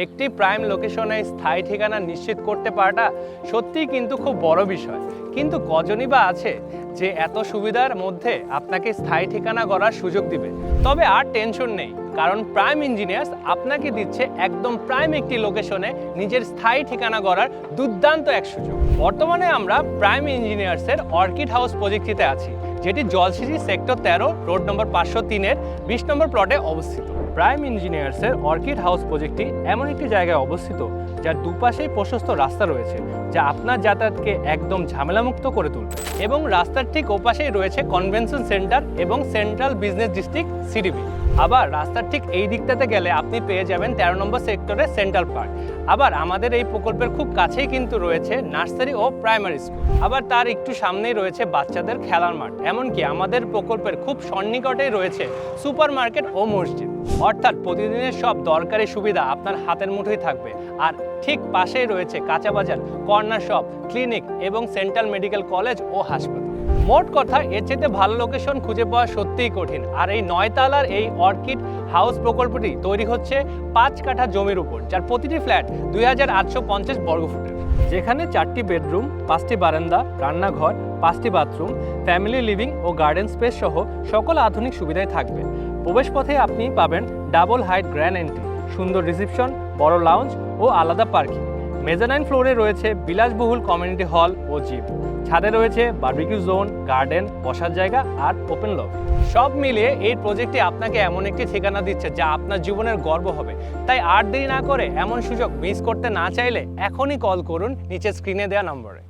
একটি প্রাইম লোকেশনে স্থায়ী ঠিকানা নিশ্চিত করতে পারাটা সত্যিই কিন্তু খুব বড় বিষয়। কিন্তু কজনই বা আছে যে এত সুবিধার মধ্যে আপনাকে স্থায়ী ঠিকানা গড়ার সুযোগ দিবে। তবে আর টেনশন নেই, কারণ প্রাইম ইঞ্জিনিয়ার্স আপনাকে দিচ্ছে একদম প্রাইম একটি লোকেশনে নিজের স্থায়ী ঠিকানা গড়ার দুর্দান্ত এক সুযোগ। বর্তমানে আমরা প্রাইম ইঞ্জিনিয়ার্সের অর্কিড হাউস প্রজেক্টটিতে আছি, যেটি জলসিটি সেক্টর তেরো, রোড নম্বর পাঁচশো তিনের বিশ নম্বর প্লটে অবস্থিত। প্রাইম ইঞ্জিনিয়ার্সের অর্কিড হাউস প্রজেক্টটি এমন একটি জায়গায় অবস্থিত যার দুপাশেই প্রশস্ত রাস্তা রয়েছে, যা আপনার যাতায়াতকে একদম ঝামেলামুক্ত করে তুলবে এবং রাস্তার ঠিক ওপাশেই রয়েছে কনভেনশন সেন্টার এবং সেন্ট্রাল বিজনেস ডিস্ট্রিক্ট সিডিবি আবার রাস্তার ঠিক এই দিকটাতে গেলে আপনি পেয়ে যাবেন তেরো নম্বর সেক্টরে সেন্ট্রাল পার্ক। আবার আমাদের এই প্রকল্পের খুব কাছেই কিন্তু রয়েছে নার্সারি ও প্রাইমারি স্কুল। আবার তার একটু সামনেই রয়েছে বাচ্চাদের খেলার মাঠ। এমনকি আমাদের প্রকল্পের খুব সন্নিকটেই রয়েছে সুপার মার্কেট ও মসজিদ। অর্থাৎ প্রতিদিনের সব দরকারি সুবিধা আপনার হাতের মুঠোয় থাকবে। আর ঠিক পাশেই রয়েছে কাঁচা বাজার, কর্নার শপ, ক্লিনিক এবং সেন্ট্রাল মেডিকেল কলেজ ও হাসপাতাল। মোট কথা, এর চেয়ে ভালো লোকেশন খুঁজে পাওয়া সত্যিই কঠিন। আর এই নয়তালার এই অর্কিড হাউস প্রকল্পটি তৈরি হচ্ছে পাঁচ কাঠা জমির উপর, যার প্রতিটি ফ্ল্যাট দুই হাজার আটশো পঞ্চাশ বর্গফুটের যেখানে চারটি বেডরুম, পাঁচটি বারান্দা, রান্নাঘর, পাঁচটি বাথরুম, ফ্যামিলি লিভিং ও গার্ডেন স্পেস সহ সকল আধুনিক সুবিধাই থাকবে। প্রবেশপথে আপনি পাবেন ডাবল হাইট গ্র্যান্ড এন্ট্রি, সুন্দর রিসেপশন, বড় লাউঞ্জ ও আলাদা পার্কিং। মেজানাইন ফ্লোরে রয়েছে বিলাসবহুল কমিউনিটি হল ও জিম ছাদে রয়েছে বার্বিকিউ জোন গার্ডেন বসার জায়গা আর ওপেন লব সব মিলিয়ে এই প্রজেক্টটি আপনাকে এমন একটি ঠিকানা দিচ্ছে যা আপনার জীবনের গর্ব হবে। তাই আর দেরি না করে এমন সুযোগ মিস করতে না চাইলে এখনই কল করুন নিচে স্ক্রিনে দেওয়া নম্বরে।